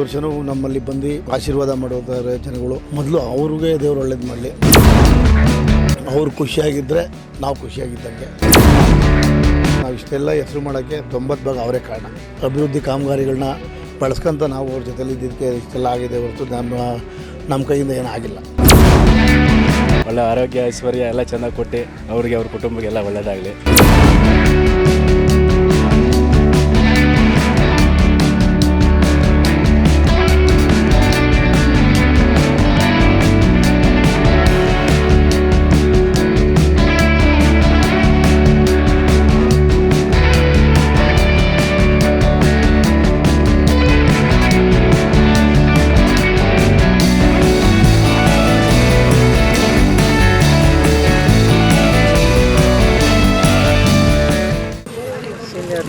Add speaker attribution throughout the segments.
Speaker 1: ವರ್ಷನೂ ನಮ್ಮಲ್ಲಿ ಬಂದು ಆಶೀರ್ವಾದ ಮಾಡೋದಾರೆ ಜನಗಳು. ಮೊದಲು ಅವ್ರಿಗೆ ದೇವ್ರು ಒಳ್ಳೇದು ಮಾಡಲಿ. ಅವ್ರು ಖುಷಿಯಾಗಿದ್ದರೆ ನಾವು ಖುಷಿಯಾಗಿದ್ದಂಗೆ. ನಾವು ಇಷ್ಟೆಲ್ಲ ಹೆಸರು ಮಾಡೋಕ್ಕೆ ತೊಂಬತ್ತು ಭಾಗ ಅವರೇ ಕಾರಣ. ಅಭಿವೃದ್ಧಿ ಕಾಮಗಾರಿಗಳನ್ನ ಬಳಸ್ಕೊಂತ ನಾವು ಅವ್ರ ಜೊತೆಲಿ ಇದ್ದಿದ್ದಕ್ಕೆ ಇಷ್ಟೆಲ್ಲ ಆಗಿದೆ ಹೊರತು ನಮ್ಮ ನಮ್ಮ ಕೈಯಿಂದ ಏನೂ ಆಗಿಲ್ಲ.
Speaker 2: ಒಳ್ಳೆ ಆರೋಗ್ಯ ಐಶ್ವರ್ಯ ಎಲ್ಲ ಚೆನ್ನಾಗಿ ಕೊಟ್ಟು ಅವ್ರಿಗೆ ಅವ್ರ ಕುಟುಂಬಕ್ಕೆ ಎಲ್ಲ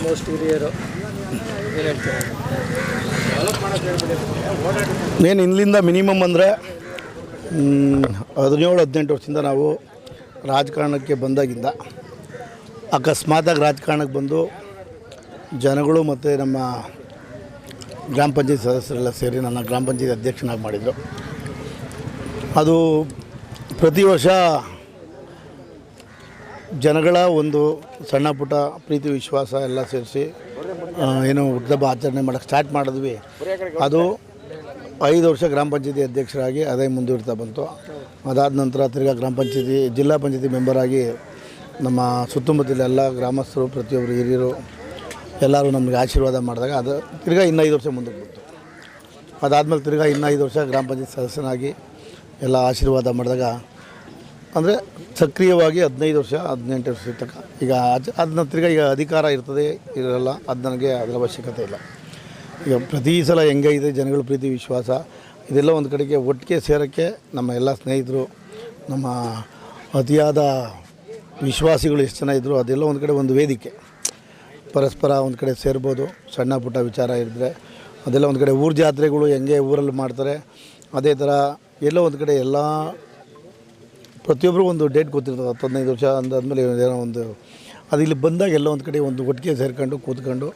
Speaker 2: ಒಳ್ಳೇದಾಗಲಿ
Speaker 3: ಸೀನಿಯರ್ ಮೋಸ್ಟ್ ಹಿರಿಯರು ಏನು
Speaker 1: ಇಲ್ಲಿಂದ ಮಿನಿಮಮ್ ಅಂದರೆ ಹದಿನೇಳು, ಹದಿನೆಂಟು ವರ್ಷದಿಂದ ನಾವು ರಾಜಕಾರಣಕ್ಕೆ ಬಂದಾಗಿಂದ ಅಕಸ್ಮಾತಾಗಿ ರಾಜಕಾರಣಕ್ಕೆ ಬಂದು ಜನಗಳು ಮತ್ತು ನಮ್ಮ ಗ್ರಾಮ ಪಂಚಾಯತ್ ಸದಸ್ಯರೆಲ್ಲ ಸೇರಿ ನನ್ನ ಗ್ರಾಮ ಪಂಚಾಯತ್ ಅಧ್ಯಕ್ಷನಾಗಿ ಮಾಡಿದರು. ಅದು ಪ್ರತಿ ವರ್ಷ ಜನಗಳ ಒಂದು ಸಣ್ಣ ಪುಟ್ಟ ಪ್ರೀತಿ, ವಿಶ್ವಾಸ ಎಲ್ಲ ಸೇರಿಸಿ ಏನು ಹುಟ್ಟದಬ್ಬ ಆಚರಣೆ ಮಾಡೋಕ್ಕೆ ಸ್ಟಾರ್ಟ್ ಮಾಡಿದ್ವಿ. ಅದು ಐದು ವರ್ಷ ಗ್ರಾಮ ಪಂಚಾಯತಿ ಅಧ್ಯಕ್ಷರಾಗಿ ಅದೇ ಮುಂದುವರಿತಾ ಬಂತು. ಅದಾದ ನಂತರ ತಿರ್ಗಾ ಗ್ರಾಮ ಪಂಚಾಯತಿ, ಜಿಲ್ಲಾ ಪಂಚಾಯತಿ ಮೆಂಬರಾಗಿ ನಮ್ಮ ಸುತ್ತಮುತ್ತಲ ಎಲ್ಲ ಗ್ರಾಮಸ್ಥರು ಪ್ರತಿಯೊಬ್ಬರು ಹಿರಿಯರು, ಎಲ್ಲರೂ ನಮಗೆ ಆಶೀರ್ವಾದ ಮಾಡಿದಾಗ ಅದು ತಿರ್ಗಾ ಇನ್ನೈದು ವರ್ಷ ಮುಂದಕ್ಕೆ ಬಂತು. ಅದಾದಮೇಲೆ ತಿರ್ಗಾ ಇನ್ನೈದು ವರ್ಷ ಗ್ರಾಮ ಪಂಚಾಯತ್ ಸದಸ್ಯನಾಗಿ ಎಲ್ಲ ಆಶೀರ್ವಾದ ಮಾಡಿದಾಗ ಅಂದರೆ ಸಕ್ರಿಯವಾಗಿ ಹದಿನೈದು ವರ್ಷ, ಹದಿನೆಂಟು ವರ್ಷ ತನಕ. ಈಗ ಅದ್ ಅದನ್ನ ತಿರ್ಗಾ ಈಗ ಅಧಿಕಾರ ಇರ್ತದೆ, ಇರಲ್ಲ, ಅದು ನನಗೆ ಅದರ ಅವಶ್ಯಕತೆ ಇಲ್ಲ. ಈಗ ಪ್ರತಿ ಸಲ ಹೆಂಗೆ ಇದೆ, ಜನಗಳ ಪ್ರೀತಿ, ವಿಶ್ವಾಸ, ಇದೆಲ್ಲ ಒಂದು ಕಡೆಗೆ ಒಟ್ಟಿಗೆ ಸೇರೋಕ್ಕೆ ನಮ್ಮ ಎಲ್ಲ ಸ್ನೇಹಿತರು, ನಮ್ಮ ಅತಿಯಾದ ವಿಶ್ವಾಸಿಗಳು ಎಷ್ಟು ಜನ ಇದ್ದರು ಅದೆಲ್ಲ ಒಂದು ಕಡೆ ಒಂದು ವೇದಿಕೆ. ಪರಸ್ಪರ ಒಂದು ಕಡೆ ಸೇರ್ಬೋದು, ಸಣ್ಣ ಪುಟ್ಟ ವಿಚಾರ ಇದ್ದರೆ ಅದೆಲ್ಲ ಒಂದು ಕಡೆ ಊರ ಜಾತ್ರೆಗಳು ಹೆಂಗೆ ಊರಲ್ಲಿ ಮಾಡ್ತಾರೆ, ಅದೇ ಥರ ಎಲ್ಲೋ ಒಂದು ಕಡೆ ಎಲ್ಲ ಪ್ರತಿಯೊಬ್ಬರು ಒಂದು ಡೇಟ್ ಗೊತ್ತಿರ್ತದೆ ಹತ್ತು ಹದಿನೈದು ವರ್ಷ ಅಂದಾದ್ಮೇಲೆ ಏನೋ ಒಂದು. ಅದು ಇಲ್ಲಿ ಬಂದಾಗ ಎಲ್ಲ ಒಂದು ಕಡೆ ಒಂದು ಒಟ್ಟಿಗೆ ಸೇರ್ಕೊಂಡು ಕೂತ್ಕೊಂಡು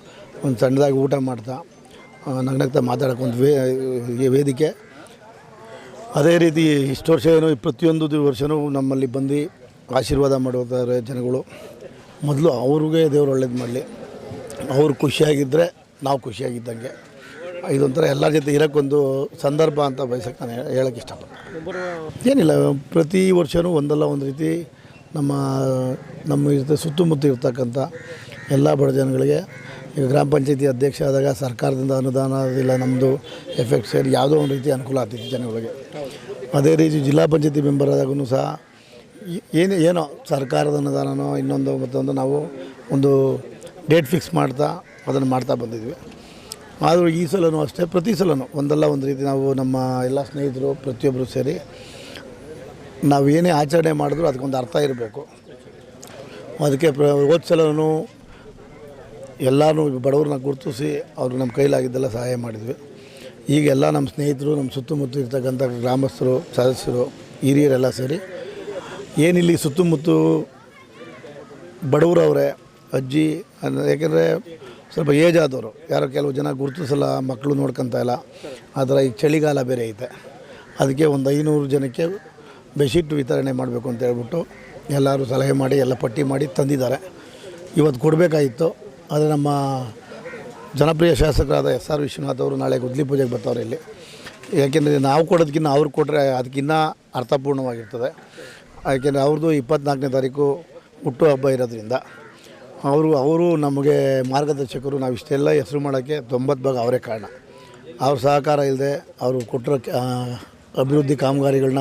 Speaker 1: ಒಂದು ಸಣ್ಣದಾಗಿ ಊಟ ಮಾಡ್ತಾ ನಗ್ನಗ್ತಾ ಮಾತಾಡೋಕೆ ಒಂದು ವೇ ವೇದಿಕೆ. ಅದೇ ರೀತಿ ಇಷ್ಟು ವರ್ಷ ಏನು ಪ್ರತಿಯೊಂದು ವರ್ಷವೂ ನಮ್ಮಲ್ಲಿ ಬಂದು ಆಶೀರ್ವಾದ ಮಾಡುವಂಥ ಜನಗಳು. ಮೊದಲು ಅವ್ರಿಗೆ ದೇವರು ಒಳ್ಳೇದು ಮಾಡಲಿ. ಅವರು ಖುಷಿಯಾಗಿದ್ದರೆ ನಾವು ಖುಷಿಯಾಗಿದ್ದಂಗೆ. ಇದೊಂಥರ ಎಲ್ಲರ ಜೊತೆ ಇರೋಕ್ಕೊಂದು ಸಂದರ್ಭ ಅಂತ ಬಯಸಕ್ಕೆ ನಾನು ಹೇಳೋಕ್ಕೆ ಇಷ್ಟಪಡ್ತೀನಿ. ಏನಿಲ್ಲ, ಪ್ರತಿ ವರ್ಷವೂ ಒಂದಲ್ಲ ಒಂದು ರೀತಿ ನಮ್ಮ ನಮ್ಮ ಇರ್ತ ಸುತ್ತಮುತ್ತ ಇರ್ತಕ್ಕಂಥ ಎಲ್ಲ ಬಡ ಜನಗಳಿಗೆ ಈಗ ಗ್ರಾಮ ಪಂಚಾಯತಿ ಅಧ್ಯಕ್ಷ ಆದಾಗ ಸರ್ಕಾರದಿಂದ ಅನುದಾನ ಇಲ್ಲ ನಮ್ಮದು ಎಫೆಕ್ಟ್ ಸೇರಿ ಯಾವುದೋ ಒಂದು ರೀತಿ ಅನುಕೂಲ ಆಗ್ತಿತ್ತು ಜನಗಳಿಗೆ. ಅದೇ ರೀತಿ ಜಿಲ್ಲಾ ಪಂಚಾಯತಿ ಮೆಂಬರ್ ಆದಾಗೂ ಸಹ ಏನು, ಏನೇ ಸರ್ಕಾರದ ಅನುದಾನನೋ ಇನ್ನೊಂದು ಮತ್ತೊಂದು ನಾವು ಒಂದು ಡೇಟ್ ಫಿಕ್ಸ್ ಮಾಡ್ತಾ ಅದನ್ನು ಮಾಡ್ತಾ ಬಂದಿದ್ವಿ. ಆದರೂ ಈ ಸಲನೂ ಅಷ್ಟೇ, ಪ್ರತಿ ಸಲನೂ. ಒಂದಲ್ಲ ಒಂದು ರೀತಿ ನಾವು ನಮ್ಮ ಎಲ್ಲ ಸ್ನೇಹಿತರು ಪ್ರತಿಯೊಬ್ಬರು ಸೇರಿ ನಾವು ಏನೇ ಆಚರಣೆ ಮಾಡಿದ್ರು ಅದಕ್ಕೊಂದು ಅರ್ಥ ಇರಬೇಕು. ಅದಕ್ಕೆ ಪ್ರ, ಹೋದ ಸಲನು ಎಲ್ಲರೂ ಬಡವ್ರನ್ನ ಗುರುತಿಸಿ ಅವ್ರಿಗೆ ನಮ್ಮ ಕೈಲಾಗಿದ್ದೆಲ್ಲ ಸಹಾಯ ಮಾಡಿದ್ವಿ. ಈಗೆಲ್ಲ ನಮ್ಮ ಸ್ನೇಹಿತರು, ನಮ್ಮ ಸುತ್ತಮುತ್ತ ಇರ್ತಕ್ಕಂಥ ಗ್ರಾಮಸ್ಥರು, ಸದಸ್ಯರು, ಹಿರಿಯರೆಲ್ಲ ಸೇರಿ ಏನಿಲ್ಲಿ ಸುತ್ತಮುತ್ತ ಬಡವರವ್ರೆ, ಅಜ್ಜಿ, ಯಾಕೆಂದರೆ ಸ್ವಲ್ಪ ಏಜ್ ಆದವರು. ಯಾರೋ ಕೆಲವು ಜನ ಗುರುತಿಸಲ್ಲ ಮಕ್ಕಳು ನೋಡ್ಕೊತ ಇಲ್ಲ. ಆ ಈಗ ಚಳಿಗಾಲ ಬೇರೆ ಐತೆ. ಅದಕ್ಕೆ ಒಂದು ಐನೂರು ಜನಕ್ಕೆ ಬೆಡ್ಶೀಟ್ ವಿತರಣೆ ಮಾಡಬೇಕು ಅಂತ ಹೇಳ್ಬಿಟ್ಟು ಎಲ್ಲರೂ ಸಲಹೆ ಮಾಡಿ, ಎಲ್ಲ ಪಟ್ಟಿ ಮಾಡಿ ತಂದಿದ್ದಾರೆ. ಇವತ್ತು ಕೊಡಬೇಕಾಗಿತ್ತು. ಆದರೆ ನಮ್ಮ ಜನಪ್ರಿಯ ಶಾಸಕರಾದ ಎಸ್ ಆರ್ ವಿಶ್ವನಾಥ್ ಅವರು ನಾಳೆ ಗುದ್ಲಿ ಪೂಜೆಗೆ ಬರ್ತಾವ್ರೆ ಇಲ್ಲಿ. ಯಾಕೆಂದರೆ ನಾವು ಕೊಡೋದಕ್ಕಿಂತ ಅವ್ರು ಕೊಟ್ಟರೆ ಅದಕ್ಕಿಂತ ಅರ್ಥಪೂರ್ಣವಾಗಿರ್ತದೆ. ಯಾಕೆಂದರೆ ಅವ್ರದ್ದು ಇಪ್ಪತ್ತ್ನಾಲ್ಕನೇ ತಾರೀಕು ಹುಟ್ಟು ಹಬ್ಬ ಇರೋದ್ರಿಂದ. ಅವರು ಅವರು ನಮಗೆ ಮಾರ್ಗದರ್ಶಕರು, ನಾವು ಇಷ್ಟೆಲ್ಲ ಹೆಸರು ಮಾಡೋಕ್ಕೆ ತೊಂಬತ್ತು ಭಾಗ ಅವರೇ ಕಾರಣ. ಅವ್ರ ಸಹಕಾರ ಇಲ್ಲದೆ ಅವರು ಕೊಟ್ಟಿರೋ ಅಭಿವೃದ್ಧಿ ಕಾಮಗಾರಿಗಳನ್ನ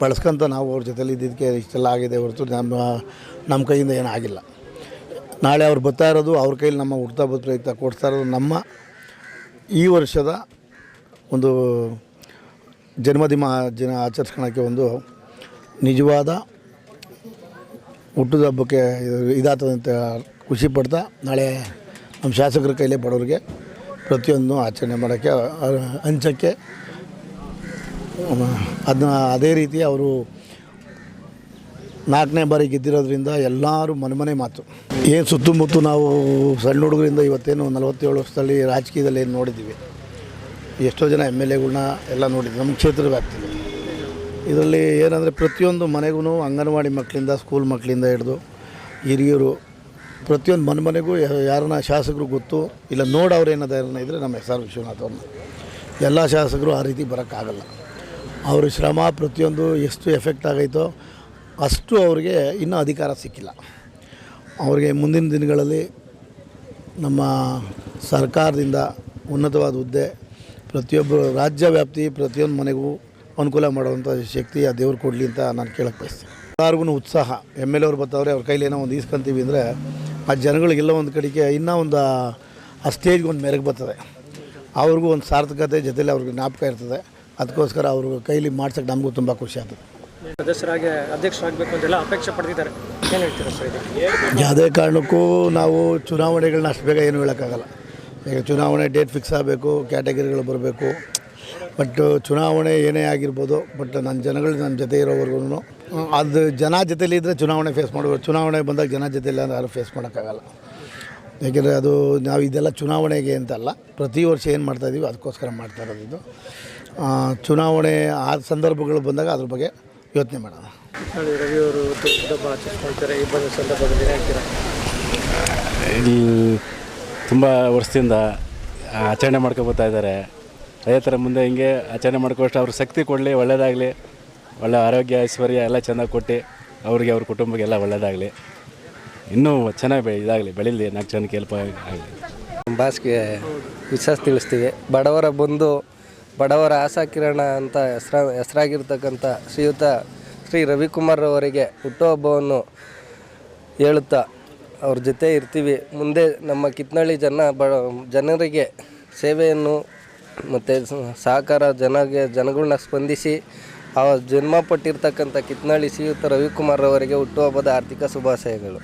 Speaker 1: ಬಳಸ್ಕೊಂತ ನಾವು ಅವ್ರ ಜೊತೆಲಿ ಇದ್ದಿದ್ದಕ್ಕೆ ಇಷ್ಟೆಲ್ಲ ಆಗಿದೆ ಹೊರತು ನಮ್ಮ ನಮ್ಮ ಕೈಯಿಂದ ಏನೂ ಆಗಿಲ್ಲ. ನಾಳೆ ಅವ್ರು ಬರ್ತಾ ಇರೋದು, ಅವ್ರ ಕೈಲಿ ನಮ್ಮ ಹುಡ್ತಾ ಬದ ಪ್ರಯುಕ್ತ ಕೊಡ್ತಾ ಇರೋದು ನಮ್ಮ ಈ ವರ್ಷದ ಒಂದು ಜನ್ಮದಿನ ದಿನ ಆಚರಿಸ್ಕೊಳಕ್ಕೆ ಒಂದು ನಿಜವಾದ ಹುಟ್ಟದ ಹಬ್ಬಕ್ಕೆ ಇದು- ಇದಾಗ್ತದೆ ಅಂತ ಖುಷಿ ಪಡ್ತಾ ನಾಳೆ ನಮ್ಮ ಶಾಸಕರ ಕೈಲೇ ಬಡವರಿಗೆ ಪ್ರತಿಯೊಂದು ಆಚರಣೆ ಮಾಡೋಕ್ಕೆ ಹಂಚೋಕ್ಕೆ ಅದನ್ನ ಅದೇ ರೀತಿ ಅವರು ನಾಲ್ಕನೇ ಬಾರಿ ಗೆದ್ದಿರೋದ್ರಿಂದ ಎಲ್ಲರೂ ಮನೆ ಮಾತು. ಏನು ಸುತ್ತಮುತ್ತ ನಾವು ಸಣ್ಣ ಹುಡುಗರಿಂದ ಇವತ್ತೇನು ನಲವತ್ತೇಳು ವರ್ಷದಲ್ಲಿ ರಾಜಕೀಯದಲ್ಲಿ ಏನು ನೋಡಿದ್ದೀವಿ? ಎಷ್ಟೋ ಜನ ಎಂ ಎಲ್ ಎಗಳನ್ನ ಎಲ್ಲ ನೋಡಿದ್ವಿ ನಮ್ಮ ಕ್ಷೇತ್ರದ ಇದರಲ್ಲಿ ಏನಂದರೆ ಪ್ರತಿಯೊಂದು ಮನೆಗೂ ಅಂಗನವಾಡಿ ಮಕ್ಕಳಿಂದ ಸ್ಕೂಲ್ ಮಕ್ಕಳಿಂದ ಹಿಡಿದು ಹಿರಿಯರು ಪ್ರತಿಯೊಂದು ಮನೆ ಮನೆಗೂ ಯಾರನ್ನ ಶಾಸಕರು ಗೊತ್ತು, ಇಲ್ಲ ನೋಡೋರು ಏನದ ಇದ್ದರೆ ನಮ್ಮ ಎಸ್ ಆರ್ ವಿಶ್ವನಾಥ್ ಅವ್ರನ್ನ ಎಲ್ಲ ಶಾಸಕರು ಆ ರೀತಿ ಬರೋಕ್ಕಾಗಲ್ಲ. ಅವ್ರ ಶ್ರಮ ಪ್ರತಿಯೊಂದು ಎಷ್ಟು ಎಫೆಕ್ಟ್ ಆಗೈತೋ ಅಷ್ಟು ಅವ್ರಿಗೆ ಇನ್ನೂ ಅಧಿಕಾರ ಸಿಕ್ಕಿಲ್ಲ. ಅವ್ರಿಗೆ ಮುಂದಿನ ದಿನಗಳಲ್ಲಿ ನಮ್ಮ ಸರ್ಕಾರದಿಂದ ಉನ್ನತವಾದ ಹುದ್ದೆ, ಪ್ರತಿಯೊಬ್ಬರು ರಾಜ್ಯ ವ್ಯಾಪ್ತಿ ಪ್ರತಿಯೊಂದು ಮನೆಗೂ ಅನುಕೂಲ ಮಾಡುವಂಥ ಶಕ್ತಿ ಆ ದೇವ್ರು ಕೊಡಲಿ ಅಂತ ನಾನು ಕೇಳಕ್ಕೆ ಬಯಸ್ತೀನಿ. ಎಲ್ಲರಿಗೂ ಉತ್ಸಾಹ. ಎಂ ಎಲ್ ಅವ್ರು ಬರ್ತಾವ್ರೆ, ಅವ್ರ ಕೈಲಿ ಏನೋ ಒಂದು ಈಸ್ಕೊಂತೀವಿ ಅಂದರೆ ಆ ಜನಗಳಿಗೆಲ್ಲ ಒಂದು ಕಡೆಗೆ ಇನ್ನೂ ಒಂದು ಆ ಸ್ಟೇಜ್ಗೆ ಒಂದು ಮೆರಗು ಬರ್ತದೆ. ಅವ್ರಿಗೂ ಒಂದು ಸಾರ್ಥಕತೆ ಜೊತೆಲಿ ಅವ್ರಿಗೆ ಜ್ಞಾಪಕ ಇರ್ತದೆ. ಅದಕ್ಕೋಸ್ಕರ ಅವರು ಕೈಲಿ ಮಾಡ್ಸೋಕ್ಕೆ ನಮಗೂ ತುಂಬ ಖುಷಿ ಆಗ್ತದೆ.
Speaker 3: ಸದಸ್ಯರಾಗಿ ಅಧ್ಯಕ್ಷರಾಗಬೇಕು ಅಂತೆಲ್ಲ ಅಪೇಕ್ಷೆ ಪಡ್ತಿದ್ದಾರೆ. ಏನು ಹೇಳ್ತೀರಾ ಸರ್
Speaker 1: ಯಾವುದೇ ಕಾರಣಕ್ಕೂ ನಾವು ಚುನಾವಣೆಗಳನ್ನ ಅಷ್ಟು ಬೇಗ ಏನು ಹೇಳೋಕ್ಕಾಗಲ್ಲ. ಈಗ ಚುನಾವಣೆ ಡೇಟ್ ಫಿಕ್ಸ್ ಆಗಬೇಕು ಕ್ಯಾಟಗರಿಗಳು ಬರಬೇಕು. ಬಟ್ ಚುನಾವಣೆ ಏನೇ ಆಗಿರ್ಬೋದು ಬಟ್ ನನ್ನ ಜನಗಳು ನನ್ನ ಜೊತೆ ಇರೋವರೆಗೂ ಅದು ಜನ ಜೊತೆಲಿ ಇದ್ದರೆ ಚುನಾವಣೆ ಫೇಸ್ ಮಾಡ್ಬೋದು ಚುನಾವಣೆ ಬಂದಾಗ ಜನ ಜೊತೆಲಿ ಅಂದ್ರೆ ಯಾರು ಫೇಸ್ ಮಾಡೋಕ್ಕಾಗಲ್ಲ. ಯಾಕೆಂದರೆ ಅದು ನಾವು ಇದೆಲ್ಲ ಚುನಾವಣೆಗೆ ಅಂತಲ್ಲ ಪ್ರತಿ ವರ್ಷ ಏನು ಮಾಡ್ತಾಯಿದ್ದೀವಿ ಅದಕ್ಕೋಸ್ಕರ ಮಾಡ್ತಾ ಇರೋದು ಇದು. ಆ, ಚುನಾವಣೆ ಆ ಸಂದರ್ಭಗಳು ಬಂದಾಗ ಅದ್ರ ಬಗ್ಗೆ ಯೋಚನೆ ಮಾಡೋಣ.
Speaker 3: ಆಚರಿಸ್ಕೊಳ್ತಾರೆ. ಈ ಬಂದ ಸಂದರ್ಭದಲ್ಲಿ ಏನು ಹೇಳ್ತೀರಾ?
Speaker 2: ಇಲ್ಲಿ ತುಂಬ ವರ್ಷದಿಂದ ಆಚರಣೆ ಮಾಡ್ಕೊಬೋತಾ ಇದ್ದಾರೆ. ಅದೇ ಥರ ಮುಂದೆ ಹಿಂಗೆ ಆಚರಣೆ ಮಾಡ್ಕೋಷ್ಟು ಅವ್ರ ಶಕ್ತಿ ಕೊಡಲಿ ಒಳ್ಳೆಯದಾಗಲಿ ಒಳ್ಳೆ ಆರೋಗ್ಯ, ಐಶ್ವರ್ಯ ಎಲ್ಲ ಚೆನ್ನಾಗಿ ಕೊಟ್ಟು ಅವ್ರಿಗೆ ಅವ್ರ ಕುಟುಂಬಕ್ಕೆಲ್ಲ ಒಳ್ಳೆಯದಾಗಲಿ ಇನ್ನೂ ಚೆನ್ನಾಗಿ ಬೆಳೆ ಇದಾಗಲಿ, ಬೆಳೀಲಿ, ನಾಲ್ಕು ಜನಕ್ಕೆ ಹೆಲ್ಪ್ ಆಗಲಿ.
Speaker 4: ಬಾಸ್ಗೆ ವಿಶ್ವಾಸ ತಿಳಿಸ್ತೀವಿ. ಬಡವರ ಬಂದು ಬಡವರ ಆಶಾಕಿರಣ ಅಂತ ಹೆಸ್ರ ಹೆಸರಾಗಿರ್ತಕ್ಕಂಥ ಶ್ರೀಯುತ ಶ್ರೀ ರವಿಕುಮಾರ್ ಅವರಿಗೆ ಹುಟ್ಟುಹಬ್ಬವನ್ನು ಹೇಳುತ್ತಾ ಅವ್ರ ಜೊತೆ ಇರ್ತೀವಿ. ಮುಂದೆ ನಮ್ಮ ಕಿತ್ನಳ್ಳಿ ಜನ ಬ ಜನರಿಗೆ ಸೇವೆಯನ್ನು ಮತ್ತು ಸಹಕಾರ ಜನಗೆ ಜನಗಳನ್ನ ಸ್ಪಂದಿಸಿ ಆ ಜನ್ಮ ಪಟ್ಟಿರ್ತಕ್ಕಂಥ ಕಿತ್ನಾಳಿ ಶ್ರೀಯುತ ರವಿಕುಮಾರ್ ಅವರಿಗೆ ಹುಟ್ಟುಹಬ್ಬದ ಆರ್ಥಿಕ ಶುಭಾಶಯಗಳು.